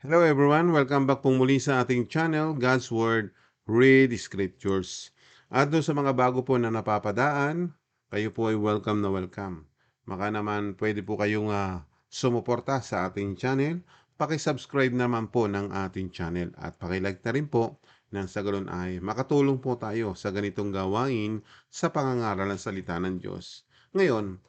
Hello everyone, welcome back po muli sa ating channel, God's Word, Read Scriptures. At doon sa mga bago po na napapadaan, kayo po ay welcome na welcome. Maka naman pwede po kayong uh, sumuporta sa ating channel, pakisubscribe naman po ng ating channel at pakilike na rin po nang sa ganun ay makatulong po tayo sa ganitong gawain sa pangangaral ng salita ng Diyos. Ngayon,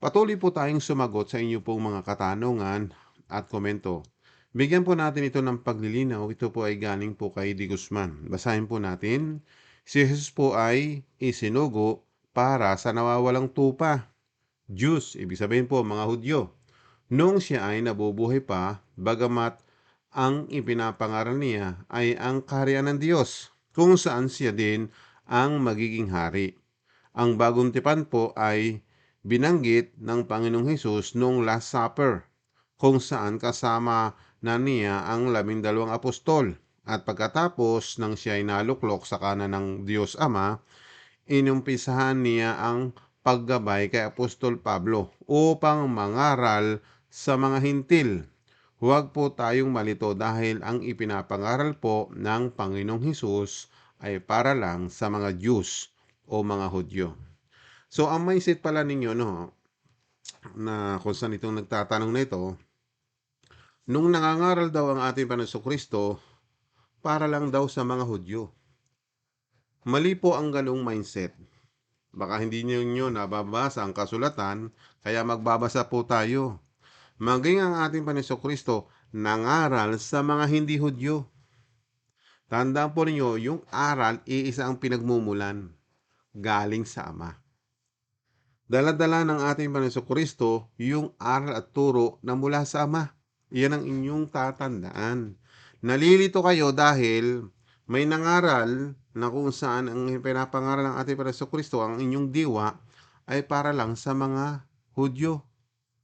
patuloy po tayong sumagot sa inyo pong mga katanungan at komento Bigyan po natin ito ng paglilinaw. Ito po ay galing po kay Di Guzman. Basahin po natin. Si Jesus po ay isinugo para sa nawawalang tupa. Jews, ibig sabihin po mga Hudyo. Nung siya ay nabubuhay pa, bagamat ang ipinapangaral niya ay ang kaharian ng Diyos, kung saan siya din ang magiging hari. Ang bagong tipan po ay binanggit ng Panginoong Hesus noong Last Supper, kung saan kasama na niya ang labindalawang apostol. At pagkatapos nang siya ay naluklok sa kanan ng Diyos Ama, inumpisahan niya ang paggabay kay Apostol Pablo upang mangaral sa mga hintil. Huwag po tayong malito dahil ang ipinapangaral po ng Panginoong Hesus ay para lang sa mga Jews o mga Hudyo. So ang mindset pala ninyo no na kung saan itong nagtatanong na ito, Nung nangangaral daw ang ating Panginoon Kristo, para lang daw sa mga Hudyo. Mali po ang ganong mindset. Baka hindi niyo nababasa ang kasulatan, kaya magbabasa po tayo. Maging ang ating Panginoon Kristo nangaral sa mga hindi Hudyo. Tandaan po ninyo, yung aral, iisa ang pinagmumulan. Galing sa Ama. Daladala ng ating Panginoon Kristo yung aral at turo na mula sa Ama. Iyan ang inyong tatandaan. Nalilito kayo dahil may nangaral na kung saan ang pinapangaral ng ating Preso Kristo, ang inyong diwa, ay para lang sa mga Hudyo.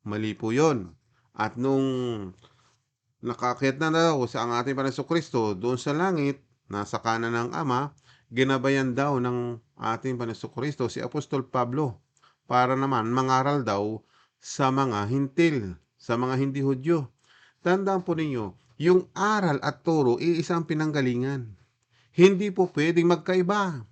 Mali po yun. At nung nakakit na daw sa ang ating Preso Kristo doon sa langit, nasa kanan ng Ama, ginabayan daw ng ating Panginoon Kristo si Apostol Pablo para naman mangaral daw sa mga hintil, sa mga hindi Hudyo. Tandaan po ninyo, yung aral at turo, iisang pinanggalingan. Hindi po pwedeng magkaiba.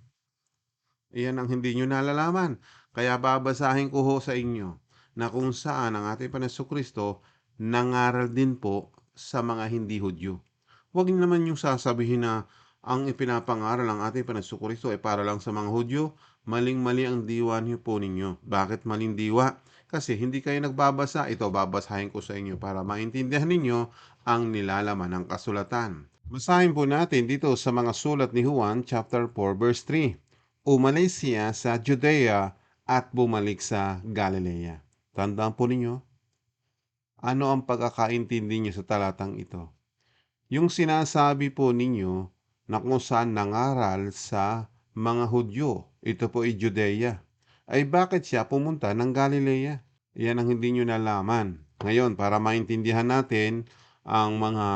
Iyan ang hindi nyo nalalaman. Kaya babasahin ko ho sa inyo na kung saan ang ating Panaso Kristo nangaral din po sa mga hindi Hudyo. Huwag naman yung sasabihin na ang ipinapangaral ng ating Panaso Kristo ay para lang sa mga Hudyo. Maling-mali ang diwa niyo po ninyo. Bakit maling diwa? Kasi hindi kayo nagbabasa, ito babasahin ko sa inyo para maintindihan ninyo ang nilalaman ng kasulatan. Basahin po natin dito sa mga sulat ni Juan chapter 4 verse 3. Umalis siya sa Judea at bumalik sa Galilea. Tandaan po ninyo, ano ang pagkakaintindi niyo sa talatang ito? Yung sinasabi po ninyo na kung saan nangaral sa mga Hudyo, ito po ay Judea ay bakit siya pumunta ng Galilea? Yan ang hindi nyo nalaman. Ngayon, para maintindihan natin ang mga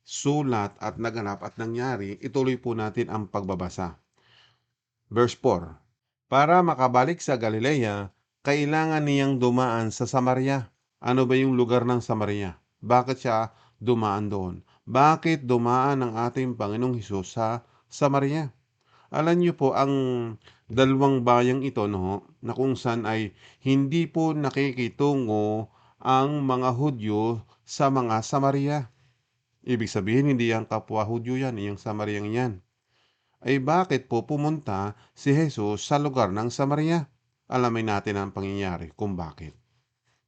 sulat at naganap at nangyari, ituloy po natin ang pagbabasa. Verse 4 Para makabalik sa Galilea, kailangan niyang dumaan sa Samaria. Ano ba yung lugar ng Samaria? Bakit siya dumaan doon? Bakit dumaan ang ating Panginoong Hesus sa Samaria? Alam niyo po, ang dalawang bayang ito no, na kung saan ay hindi po nakikitungo ang mga Hudyo sa mga Samaria. Ibig sabihin, hindi ang kapwa Hudyo yan, yung Samaryang yan. Ay bakit po pumunta si Jesus sa lugar ng Samaria? Alamin natin ang pangyayari kung bakit.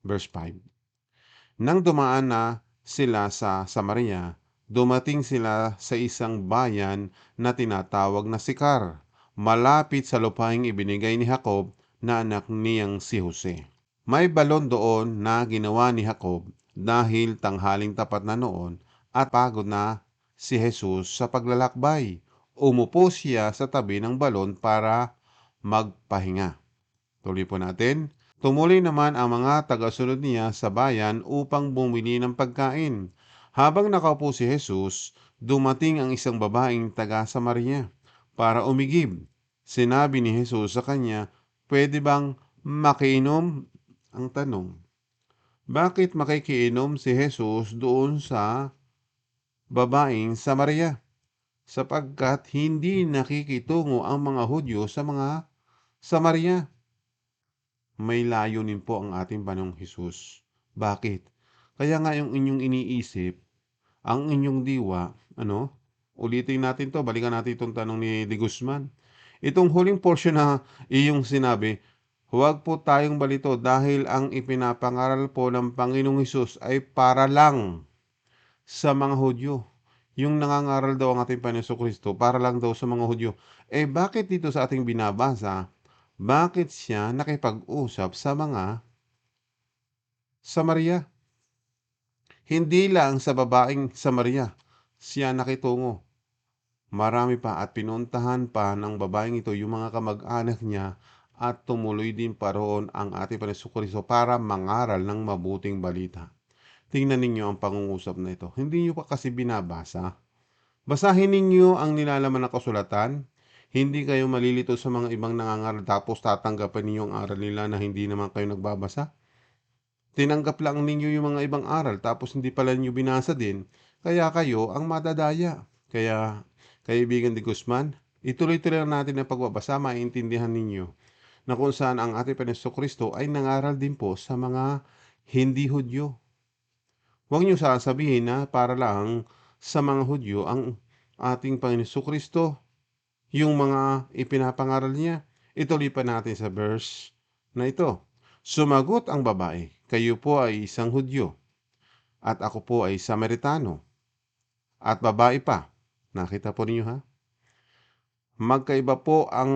Verse 5 Nang dumaan na sila sa Samaria, dumating sila sa isang bayan na tinatawag na Sikar, malapit sa lupaing ibinigay ni Jacob na anak niyang si Jose. May balon doon na ginawa ni Jacob dahil tanghaling tapat na noon at pagod na si Jesus sa paglalakbay. Umupo siya sa tabi ng balon para magpahinga. Tuloy po natin. Tumuloy naman ang mga tagasunod niya sa bayan upang bumili ng pagkain habang nakaupo si Jesus, dumating ang isang babaeng taga Samaria para umigib. Sinabi ni Jesus sa kanya, pwede bang makiinom? Ang tanong, bakit makikiinom si Jesus doon sa babaeng Samaria sapagkat hindi nakikitungo ang mga Hudyo sa mga Samaria. May layunin po ang ating Panginoong Hesus. Bakit? Kaya nga yung inyong iniisip, ang inyong diwa, ano? Ulitin natin to, balikan natin itong tanong ni De Guzman. Itong huling portion na iyong sinabi, huwag po tayong balito dahil ang ipinapangaral po ng Panginoong Hesus ay para lang sa mga Hudyo. Yung nangangaral daw ang ating Panginoon Kristo para lang daw sa mga Hudyo. Eh bakit dito sa ating binabasa, bakit siya nakipag-usap sa mga Samaria? Hindi lang sa babaeng Samaria siya nakitungo. Marami pa at pinuntahan pa ng babaeng ito yung mga kamag-anak niya at tumuloy din pa roon ang ating Kristo para mangaral ng mabuting balita. Tingnan ninyo ang pangungusap na ito. Hindi nyo pa kasi binabasa. Basahin ninyo ang nilalaman ng kasulatan. Hindi kayo malilito sa mga ibang nangangaral tapos tatanggapin ninyo ang aral nila na hindi naman kayo nagbabasa. Tinanggap lang ninyo yung mga ibang aral tapos hindi pala ninyo binasa din. Kaya kayo ang madadaya. Kaya, kaibigan de Guzman, ituloy-tuloy natin ang pagbabasa, maintindihan ninyo na kung saan ang ating Panginoon Kristo ay nangaral din po sa mga hindi Hudyo. Huwag niyo sasabihin na para lang sa mga Hudyo ang ating Panginoon Kristo, yung mga ipinapangaral niya. Ituloy pa natin sa verse na ito. Sumagot ang babae, kayo po ay isang Hudyo, at ako po ay Samaritano. At babae pa, nakita po ninyo ha? Magkaiba po ang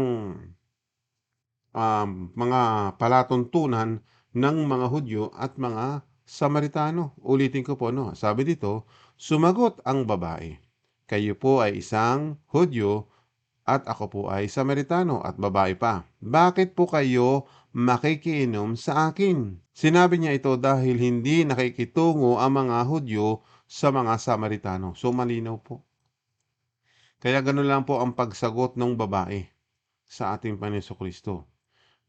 um, mga palatuntunan ng mga Hudyo at mga Samaritano. Ulitin ko po, no? Sabi dito, sumagot ang babae. Kayo po ay isang Hudyo at ako po ay Samaritano at babae pa. Bakit po kayo makikiinom sa akin? Sinabi niya ito dahil hindi nakikitungo ang mga Hudyo sa mga Samaritano. So malinaw po. Kaya ganoon lang po ang pagsagot ng babae sa ating Panginoon Kristo.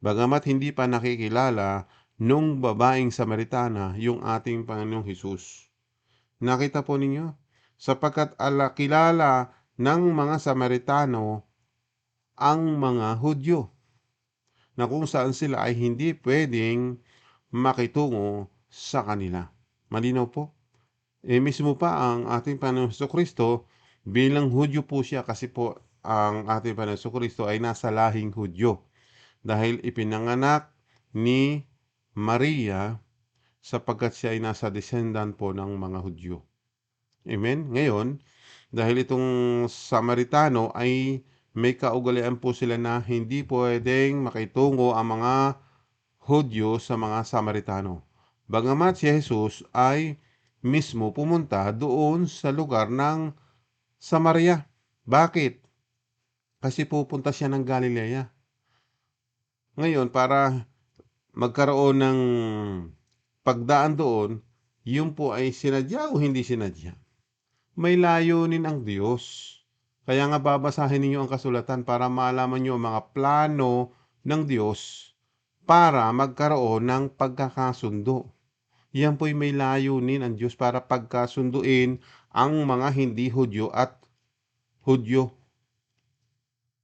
Bagamat hindi pa nakikilala nung babaeng Samaritana yung ating Panginoong Hesus. Nakita po ninyo? Sapagkat ala kilala ng mga Samaritano ang mga Hudyo na kung saan sila ay hindi pwedeng makitungo sa kanila. Malinaw po? Eh mismo pa ang ating Panginoon Kristo bilang Hudyo po siya kasi po ang ating Panginoon Kristo ay nasa lahing Hudyo dahil ipinanganak ni Maria sapagkat siya ay nasa descendant po ng mga Hudyo. Amen? Ngayon, dahil itong Samaritano ay may kaugalian po sila na hindi pwedeng makitungo ang mga Hudyo sa mga Samaritano. Bagamat si Jesus ay mismo pumunta doon sa lugar ng Samaria. Bakit? Kasi pupunta siya ng Galilea. Ngayon, para magkaroon ng pagdaan doon, yun po ay sinadya o hindi sinadya. May layunin ang Diyos. Kaya nga babasahin ninyo ang kasulatan para malaman nyo ang mga plano ng Diyos para magkaroon ng pagkakasundo. Yan po'y may layunin ang Diyos para pagkasunduin ang mga hindi Hudyo at Hudyo.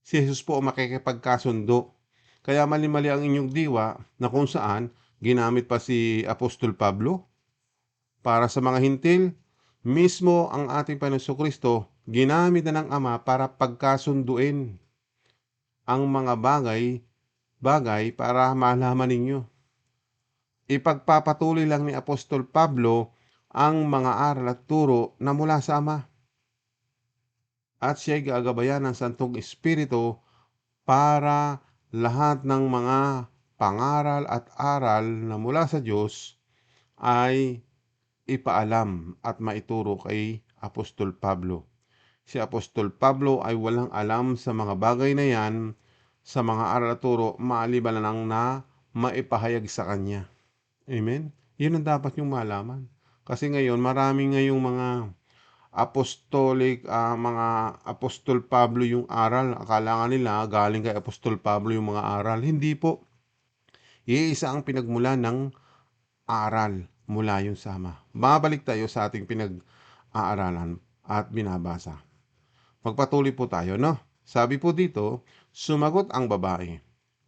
Si Jesus po makikipagkasundo. Kaya mali-mali ang inyong diwa na kung saan ginamit pa si Apostol Pablo para sa mga hintil. Mismo ang ating Panginoon Kristo ginamit na ng Ama para pagkasunduin ang mga bagay bagay para malaman ninyo ipagpapatuloy lang ni Apostol Pablo ang mga aral at turo na mula sa Ama. At siya ay gagabayan ng Santong Espiritu para lahat ng mga pangaral at aral na mula sa Diyos ay ipaalam at maituro kay Apostol Pablo. Si Apostol Pablo ay walang alam sa mga bagay na yan, sa mga aral at turo, maaliban lang na maipahayag sa kanya. Amen? Yun ang dapat yung malaman. Kasi ngayon, marami ngayong mga apostolic, uh, mga apostol Pablo yung aral. Akala nga nila galing kay apostol Pablo yung mga aral. Hindi po. Iisa ang pinagmula ng aral mula yung sama. Babalik tayo sa ating pinag-aaralan. at binabasa. Magpatuloy po tayo, no? Sabi po dito, sumagot ang babae,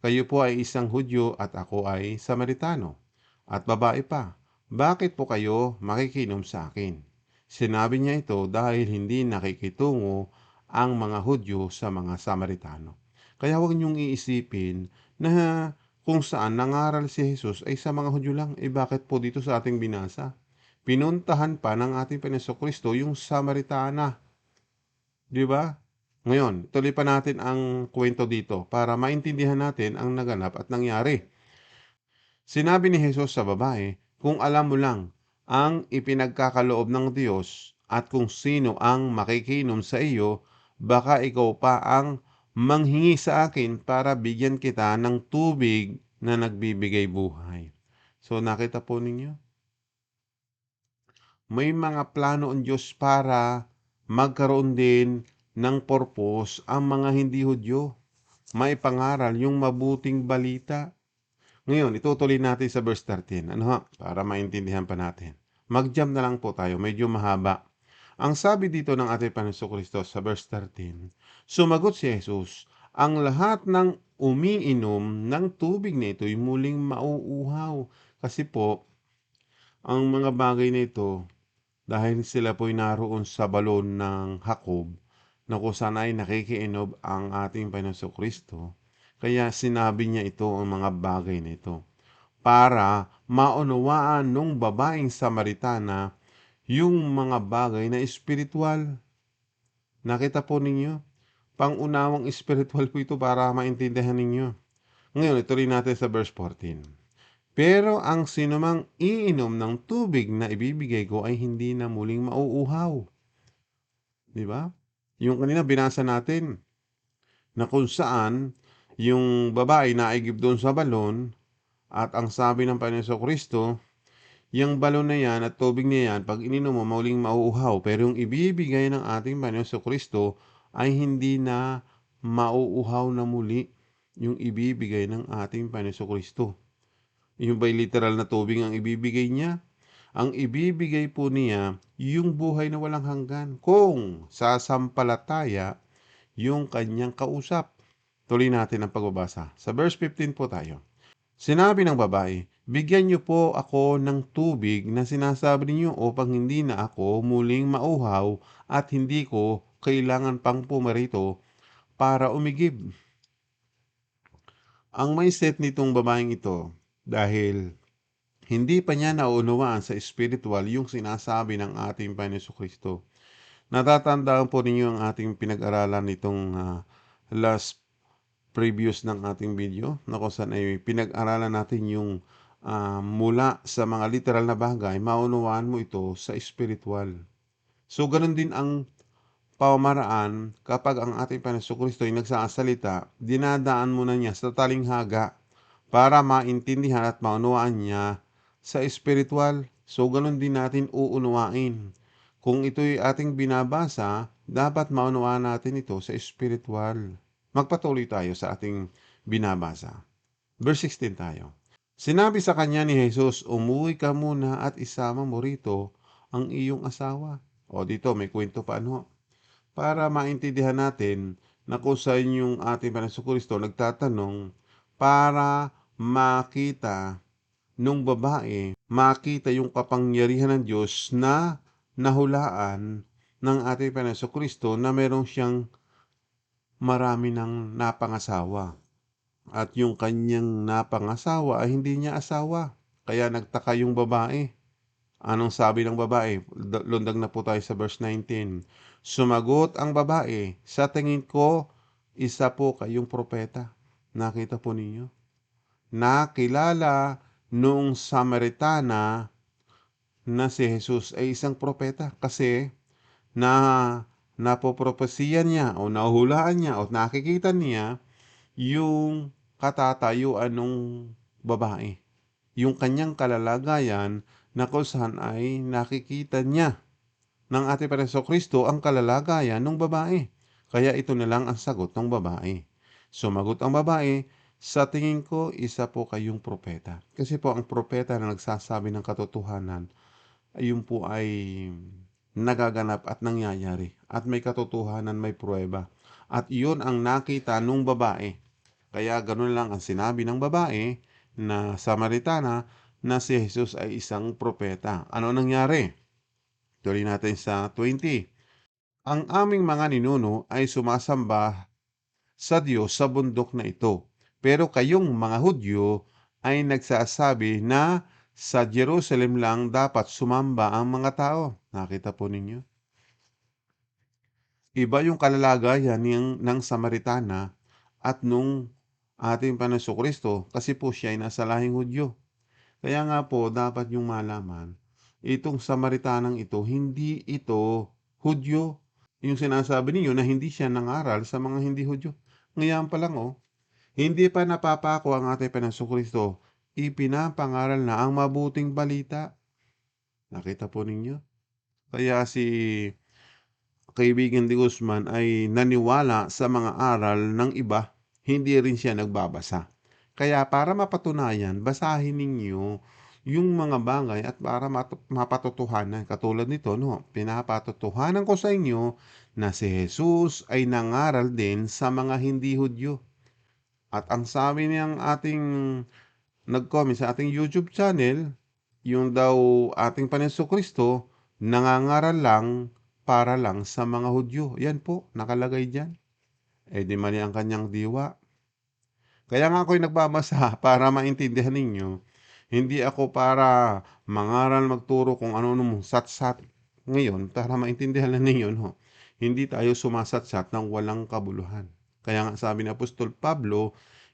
Kayo po ay isang Hudyo at ako ay Samaritano. At babae pa, Bakit po kayo makikinom sa akin? Sinabi niya ito dahil hindi nakikitungo ang mga Hudyo sa mga Samaritano. Kaya huwag niyong iisipin na kung saan nangaral si Jesus ay sa mga Hudyo lang. Eh bakit po dito sa ating binasa? Pinuntahan pa ng ating Panginoon Kristo yung Samaritana. Di ba? Ngayon, tuloy pa natin ang kwento dito para maintindihan natin ang naganap at nangyari. Sinabi ni Jesus sa babae, kung alam mo lang ang ipinagkakaloob ng Diyos at kung sino ang makikinom sa iyo, baka ikaw pa ang manghingi sa akin para bigyan kita ng tubig na nagbibigay buhay. So nakita po ninyo? May mga plano ang Diyos para magkaroon din ng purpose ang mga hindi Hudyo. May pangaral yung mabuting balita. Ngayon, itutuloy natin sa verse 13. Ano ha? Para maintindihan pa natin. Mag-jump na lang po tayo. Medyo mahaba. Ang sabi dito ng ating Panginoon Kristo sa verse 13, Sumagot si Jesus, ang lahat ng umiinom ng tubig na ito ay muling mauuhaw. Kasi po, ang mga bagay na ito, dahil sila po'y naroon sa balon ng Hakob, na kung saan ay nakikiinog ang ating Panginoon Kristo, kaya sinabi niya ito ang mga bagay na ito para maunawaan nung babaeng Samaritana yung mga bagay na espiritual. Nakita po ninyo? Pangunawang espiritual po ito para maintindihan ninyo. Ngayon, ituloy natin sa verse 14. Pero ang sinumang iinom ng tubig na ibibigay ko ay hindi na muling mauuhaw. Di ba? Yung kanina binasa natin na kung saan yung babae naigib doon sa balon at ang sabi ng Panginoon Kristo, yung balon na yan at tubig na yan, pag ininom mo, mauling mauuhaw. Pero yung ibibigay ng ating Panginoon Kristo ay hindi na mauuhaw na muli yung ibibigay ng ating Panginoon Kristo. Yung ba literal na tubig ang ibibigay niya? Ang ibibigay po niya yung buhay na walang hanggan kung sasampalataya yung kanyang kausap. Tuloy natin ang pagbabasa. Sa verse 15 po tayo. Sinabi ng babae, Bigyan niyo po ako ng tubig na sinasabi niyo upang hindi na ako muling mauhaw at hindi ko kailangan pang pumarito para umigib. Ang mindset nitong babaeng ito dahil hindi pa niya naunawaan sa spiritual yung sinasabi ng ating Panginoon Kristo. Natatandaan po ninyo ang ating pinag-aralan nitong uh, last previous ng ating video na kung saan ay pinag-aralan natin yung uh, mula sa mga literal na bagay, maunawaan mo ito sa spiritual. So, ganun din ang pamamaraan kapag ang ating Panginoon Kristo ay nagsasalita, dinadaan mo na niya sa talinghaga para maintindihan at maunawaan niya sa spiritual. So, ganun din natin uunawain. Kung ito'y ating binabasa, dapat maunawaan natin ito sa spiritual. Magpatuloy tayo sa ating binabasa. Verse 16 tayo. Sinabi sa kanya ni Jesus, umuwi ka muna at isama mo rito ang iyong asawa. O dito, may kwento pa ano. Para maintindihan natin na kung sa inyong ating Panginoon Kristo nagtatanong para makita nung babae, makita yung kapangyarihan ng Diyos na nahulaan ng ating Panginoon Kristo na meron siyang marami ng napangasawa. At yung kanyang napangasawa ay hindi niya asawa. Kaya nagtaka yung babae. Anong sabi ng babae? Lundag na po tayo sa verse 19. Sumagot ang babae, sa tingin ko, isa po kayong propeta. Nakita po ninyo? Nakilala noong Samaritana na si Jesus ay isang propeta kasi na napopropesiyan niya o nahuhulaan niya o nakikita niya yung katatayuan ng babae. Yung kanyang kalalagayan na kung saan ay nakikita niya ng ating Pareso Kristo ang kalalagayan ng babae. Kaya ito na lang ang sagot ng babae. Sumagot ang babae, sa tingin ko, isa po kayong propeta. Kasi po ang propeta na nagsasabi ng katotohanan, ayun po ay nagaganap at nangyayari at may katotohanan, may pruweba. At iyon ang nakita nung babae. Kaya ganun lang ang sinabi ng babae na Samaritana na si Jesus ay isang propeta. Ano nangyari? Tuloy natin sa 20. Ang aming mga ninuno ay sumasamba sa Diyos sa bundok na ito. Pero kayong mga Hudyo ay nagsasabi na sa Jerusalem lang dapat sumamba ang mga tao. Nakita po ninyo? Iba yung kalalagayan ng, ng Samaritana at nung ating Panginoon Kristo kasi po siya ay nasa lahing Hudyo. Kaya nga po dapat yung malaman, itong Samaritanang ito, hindi ito Hudyo. Yung sinasabi ninyo na hindi siya nangaral sa mga hindi Hudyo. Ngayon pa lang oh, hindi pa napapako ang ating Panginoon Kristo. Ipinapangaral na ang mabuting balita. Nakita po ninyo? Kaya si kaibigan de Guzman ay naniwala sa mga aral ng iba, hindi rin siya nagbabasa. Kaya para mapatunayan, basahin ninyo yung mga bagay at para mapatotohanan. Katulad nito, no, pinapatotohanan ko sa inyo na si Jesus ay nangaral din sa mga hindi Hudyo. At ang sabi niyang ating nag-comment sa ating YouTube channel, yung daw ating Panginoon Kristo, nangangaral lang para lang sa mga Hudyo. Yan po, nakalagay dyan. Eh di mali ang kanyang diwa. Kaya nga ako'y nagbabasa para maintindihan ninyo. Hindi ako para mangaral magturo kung ano nung sat-sat ngayon para maintindihan na ninyo. No? Hindi tayo sumasatsat ng walang kabuluhan. Kaya nga sabi ni Apostol Pablo,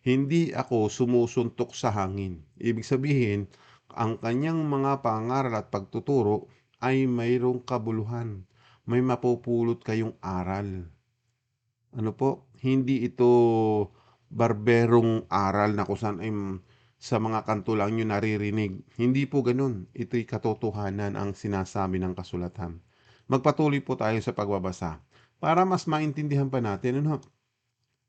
hindi ako sumusuntok sa hangin. Ibig sabihin, ang kanyang mga pangaral at pagtuturo ay mayroong kabuluhan. May mapupulot kayong aral. Ano po? Hindi ito barberong aral na kusan ay sa mga kanto lang nyo naririnig. Hindi po ganun. Ito'y katotohanan ang sinasabi ng kasulatan. Magpatuloy po tayo sa pagbabasa para mas maintindihan pa natin. Ano?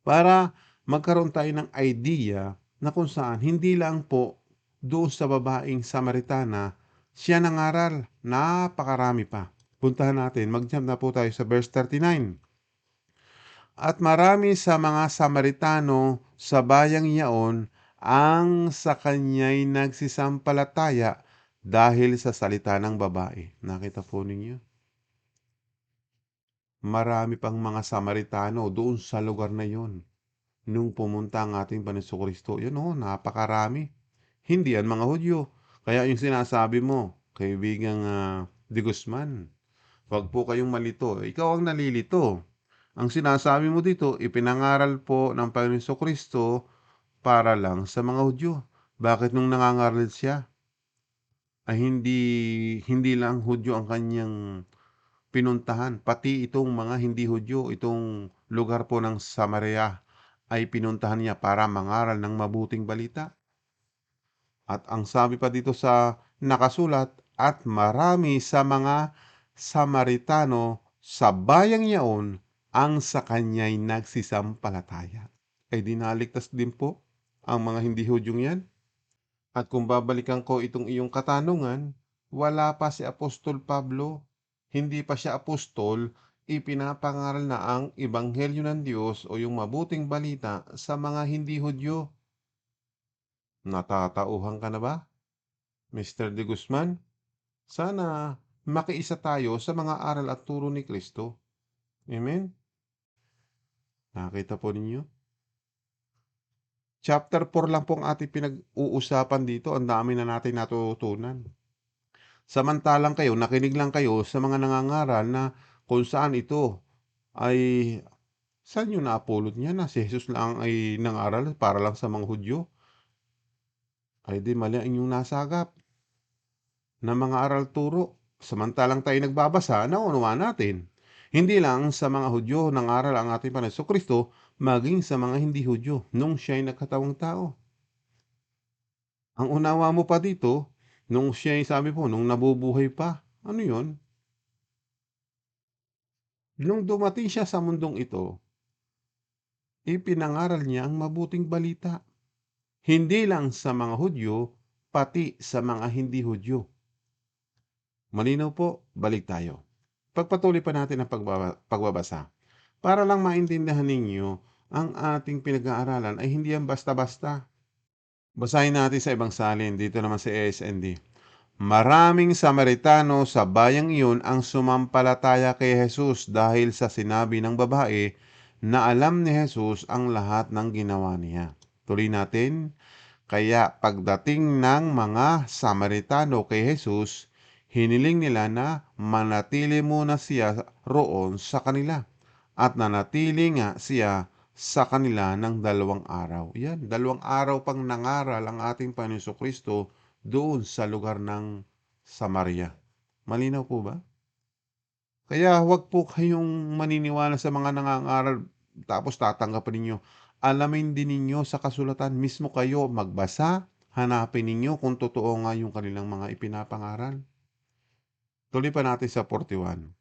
Para magkaroon tayo ng idea na kung saan hindi lang po doon sa babaeng Samaritana siya nangaral. Napakarami pa. Puntahan natin. Mag-jump na po tayo sa verse 39. At marami sa mga Samaritano sa bayang iyaon ang sa kanya'y nagsisampalataya dahil sa salita ng babae. Nakita po ninyo? Marami pang mga Samaritano doon sa lugar na yon. Nung pumunta ang ating Panginoon Kristo, yun o, napakarami. Hindi yan mga Hudyo. Kaya yung sinasabi mo, kaibigang uh, Di Guzman, wag po kayong malito. Ikaw ang nalilito ang sinasabi mo dito, ipinangaral po ng Panginoon Kristo para lang sa mga Hudyo. Bakit nung nangangaral siya? Ay hindi hindi lang Hudyo ang kanyang pinuntahan, pati itong mga hindi Hudyo, itong lugar po ng Samaria ay pinuntahan niya para mangaral ng mabuting balita. At ang sabi pa dito sa nakasulat, at marami sa mga Samaritano sa bayang yaon ang sa kanya'y nagsisampalataya. Ay dinaligtas din po ang mga hindi hudyong yan. At kung babalikan ko itong iyong katanungan, wala pa si Apostol Pablo. Hindi pa siya apostol, ipinapangaral na ang Ebanghelyo ng Diyos o yung mabuting balita sa mga hindi hudyo. Natatauhan ka na ba? Mr. De Guzman, sana makiisa tayo sa mga aral at turo ni Kristo. Amen? Nakita po ninyo? Chapter 4 lang pong ating pinag-uusapan dito. Ang dami na natin natutunan. Samantalang kayo, nakinig lang kayo sa mga nangangaral na kung saan ito ay saan nyo naapulot niya na si Jesus lang ay nangaral para lang sa mga Hudyo? Ay di mali ang inyong nasagap na mga aral turo. Samantalang tayo nagbabasa, naunawa natin. Hindi lang sa mga Hudyo nangaral ang ating Panginoon Kristo, maging sa mga hindi Hudyo nung siya ay nagkatawang tao. Ang unawa mo pa dito, nung siya ay sabi po, nung nabubuhay pa, ano yon? Nung dumating siya sa mundong ito, ipinangaral niya ang mabuting balita. Hindi lang sa mga Hudyo, pati sa mga hindi Hudyo. Malinaw po, balik tayo. Pagpatuloy pa natin ang pagbaba pagbabasa, para lang maintindihan ninyo ang ating pinag-aaralan ay hindi yan basta-basta. Basahin natin sa ibang salin, dito naman sa ASND. Maraming Samaritano sa bayang iyon ang sumampalataya kay Jesus dahil sa sinabi ng babae na alam ni Jesus ang lahat ng ginawa niya. Tuloy natin. Kaya pagdating ng mga Samaritano kay Jesus, hiniling nila na manatili muna siya roon sa kanila. At nanatili nga siya sa kanila ng dalawang araw. Yan, dalawang araw pang nangaral ang ating Panginoon Kristo doon sa lugar ng Samaria. Malinaw po ba? Kaya huwag po kayong maniniwala sa mga nangangaral tapos tatanggapin ninyo. Alamin din ninyo sa kasulatan mismo kayo magbasa, hanapin ninyo kung totoo nga yung kanilang mga ipinapangaral. Tuloy pa natin sa 41.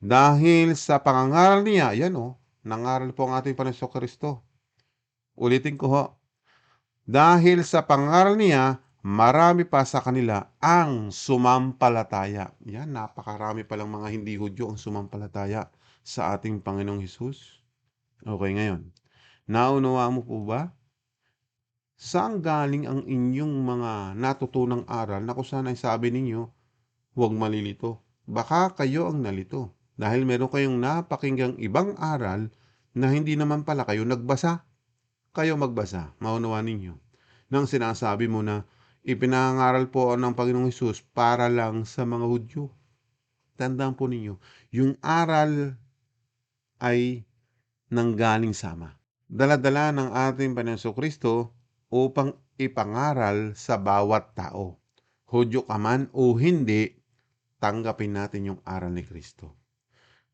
Dahil sa pangangaral niya, yan o, nangaral po ang ating Panginoon Kristo. Ulitin ko ho. Dahil sa pangaral niya, marami pa sa kanila ang sumampalataya. Yan, napakarami palang mga hindi Hudyo ang sumampalataya sa ating Panginoong Hesus. Okay, ngayon. Naunawa mo po ba? Saan galing ang inyong mga natutunang aral na kung saan ay sabi ninyo, huwag malilito. Baka kayo ang nalito dahil meron kayong napakinggang ibang aral na hindi naman pala kayo nagbasa. Kayo magbasa, maunawa ninyo. Nang sinasabi mo na ipinangaral po ng Panginoong Hesus para lang sa mga Hudyo. Tandaan po ninyo, yung aral ay nanggaling sama dala-dala ng ating Panginoon Kristo upang ipangaral sa bawat tao. Hudyo ka man o hindi, tanggapin natin yung aral ni Kristo.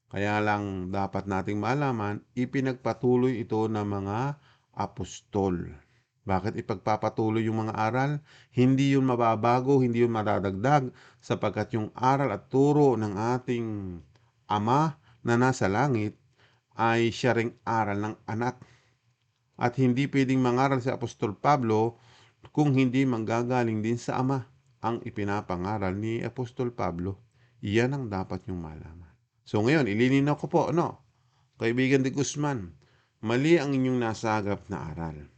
Kaya lang dapat nating malaman, ipinagpatuloy ito ng mga apostol. Bakit ipagpapatuloy yung mga aral? Hindi yun mababago, hindi yun madadagdag, sapagkat yung aral at turo ng ating Ama na nasa langit ay siya ring aral ng anak at hindi pwedeng mangaral si Apostol Pablo kung hindi manggagaling din sa Ama ang ipinapangaral ni Apostol Pablo. Iyan ang dapat niyong malaman. So ngayon, ilininaw ko po, ano, kaibigan de Guzman, mali ang inyong nasagap na aral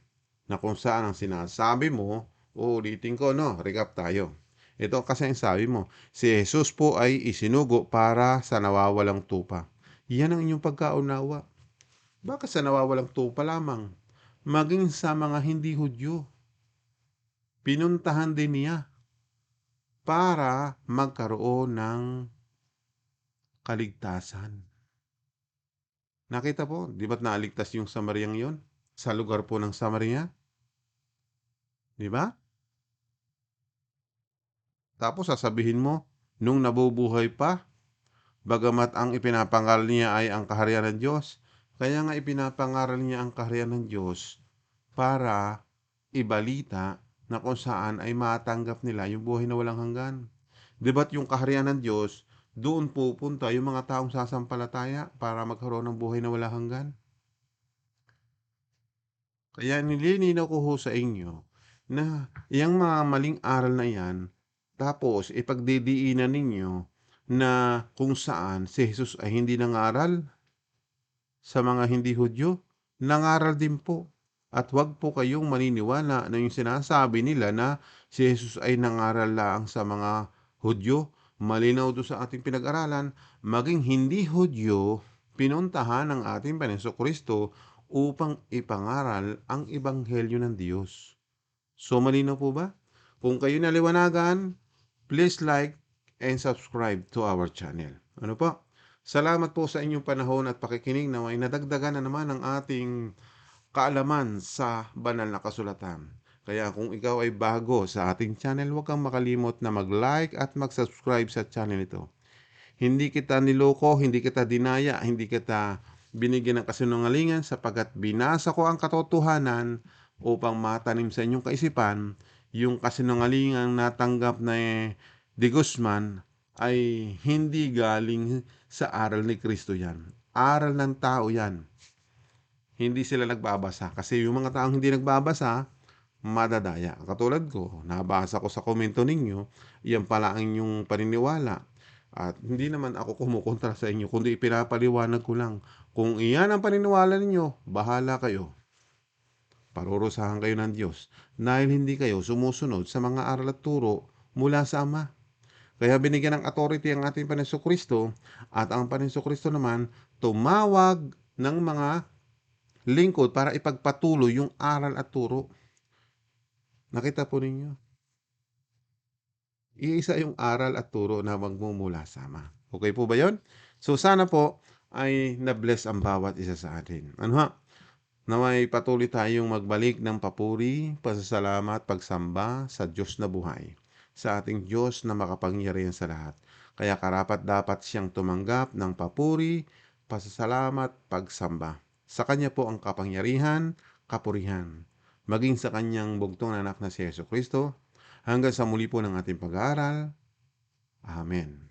na kung saan ang sinasabi mo, uulitin ko, no, recap tayo. Ito kasi ang sabi mo, si Jesus po ay isinugo para sa nawawalang tupa. Yan ang inyong pagkaunawa. Bakit sa nawawalang tupa lamang? maging sa mga hindi Hudyo. Pinuntahan din niya para magkaroon ng kaligtasan. Nakita po, di ba't naaligtas yung Samaryang yon sa lugar po ng Samaria? Di ba? Tapos sasabihin mo, nung nabubuhay pa, bagamat ang ipinapangal niya ay ang kaharian ng Diyos, kaya nga ipinapangaral niya ang kaharian ng Diyos para ibalita na kung saan ay matanggap nila yung buhay na walang hanggan. Diba't yung kaharian ng Diyos, doon pupunta yung mga taong sasampalataya para magkaroon ng buhay na walang hanggan. Kaya nililinaw ko ho sa inyo na yung mga maling aral na yan, tapos ipagdidiinan ninyo na kung saan si Jesus ay hindi nangaral sa mga hindi Hudyo, nangaral din po. At huwag po kayong maniniwala na yung sinasabi nila na si Jesus ay nangaral lang sa mga Hudyo. Malinaw do sa ating pinag-aralan, maging hindi Hudyo, pinuntahan ng ating Panginoon Kristo upang ipangaral ang Ebanghelyo ng Diyos. So malinaw po ba? Kung kayo naliwanagan, please like and subscribe to our channel. Ano po? Salamat po sa inyong panahon at pakikinig na may nadagdagan na naman ang ating kaalaman sa banal na kasulatan. Kaya kung ikaw ay bago sa ating channel, huwag kang makalimot na mag-like at mag-subscribe sa channel ito. Hindi kita niloko, hindi kita dinaya, hindi kita binigyan ng kasinungalingan sapagkat binasa ko ang katotohanan upang matanim sa inyong kaisipan yung kasinungalingang natanggap na eh, de Guzman ay hindi galing sa aral ni Kristo yan. Aral ng tao yan. Hindi sila nagbabasa. Kasi yung mga taong hindi nagbabasa, madadaya. Katulad ko, nabasa ko sa komento ninyo, yan pala ang inyong paniniwala. At hindi naman ako kumukontra sa inyo kundi ipinapaliwanag ko lang. Kung iyan ang paniniwala ninyo, bahala kayo. Parurusahan kayo ng Diyos dahil hindi kayo sumusunod sa mga aral at turo mula sa Ama. Kaya binigyan ng authority ang ating Panginoon Kristo at ang Panginoon Kristo naman tumawag ng mga lingkod para ipagpatuloy yung aral at turo. Nakita po ninyo? Iisa yung aral at turo na magmumula sa Ama. Okay po ba yon? So sana po ay na-bless ang bawat isa sa atin. Ano ha? Naway patuloy tayong magbalik ng papuri, pasasalamat, pagsamba sa Diyos na buhay. Sa ating Diyos na makapangyarihan sa lahat. Kaya karapat dapat siyang tumanggap ng papuri, pasasalamat, pagsamba. Sa Kanya po ang kapangyarihan, kapurihan. Maging sa Kanyang bugtong anak na si Yeso Kristo, hanggang sa muli po ng ating pag-aaral. Amen.